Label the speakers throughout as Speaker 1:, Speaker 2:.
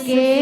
Speaker 1: મને મુશ્કેલી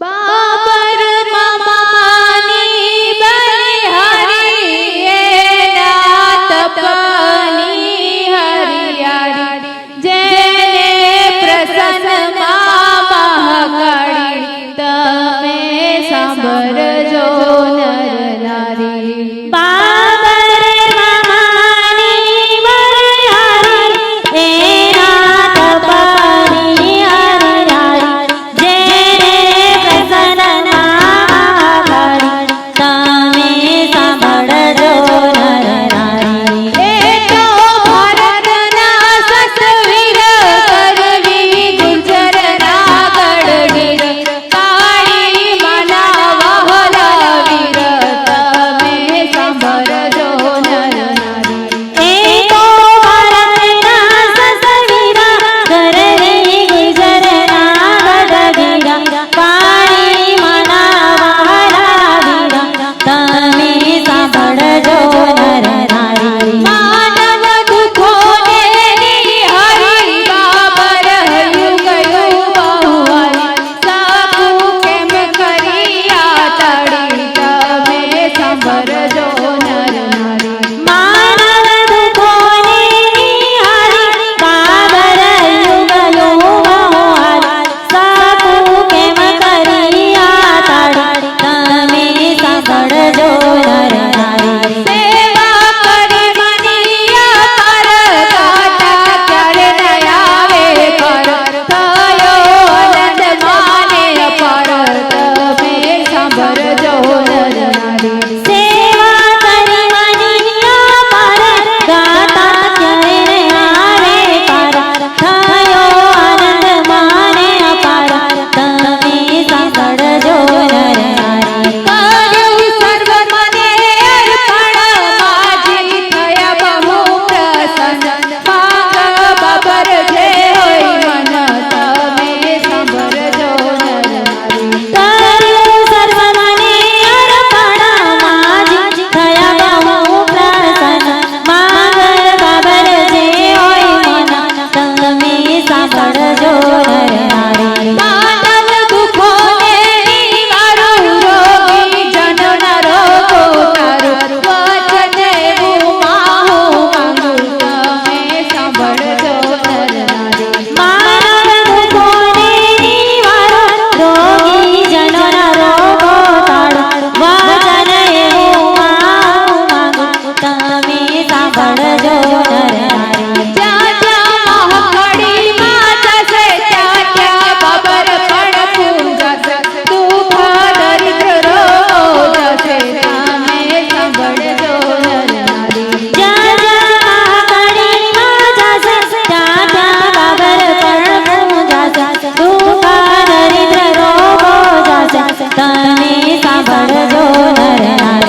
Speaker 1: બાબર
Speaker 2: મામાની બલિહારી એના તપની હરિયારી જેને પ્રસન્ન મામા સાંભળજો. તમે સાંભળજો
Speaker 3: નરનાથ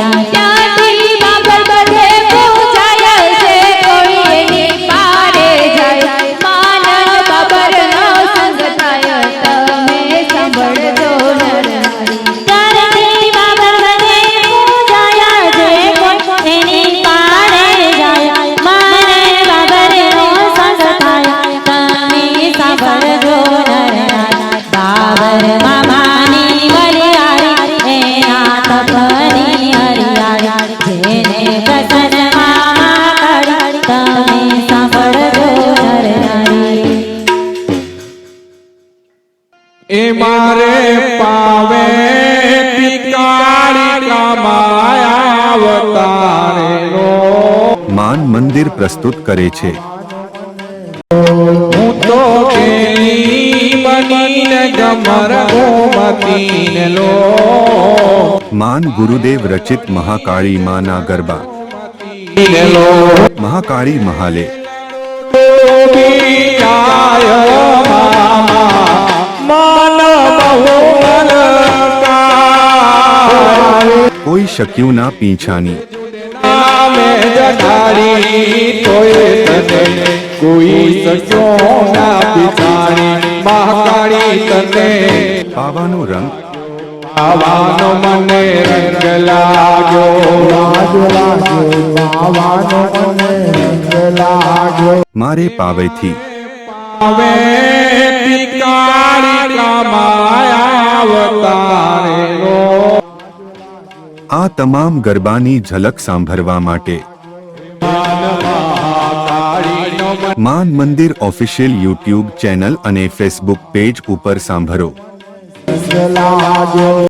Speaker 4: માન મંદિર પ્રસ્તુત કરે છે. માન ગુરુદેવ રચિત મહાકાળી માના ગરબા. મહાકાળી મહાલે. કોઈ શક્યું ના પીછાની.
Speaker 3: નામે જગાડી તોય તને કોઈ સક્યો ના પિતાણી મહાકાળી તને.
Speaker 4: બાબાનો રંગ
Speaker 3: આવાનો મને રંગ લાગ્યો.
Speaker 4: મારે પાવેથી
Speaker 3: હવે
Speaker 4: આ તમામ ગરબાની ઝલક સાંભળવા માટે. Maan Mandir official YouTube channel અને ફેસબુક પેજ ઉપર સાંભળો.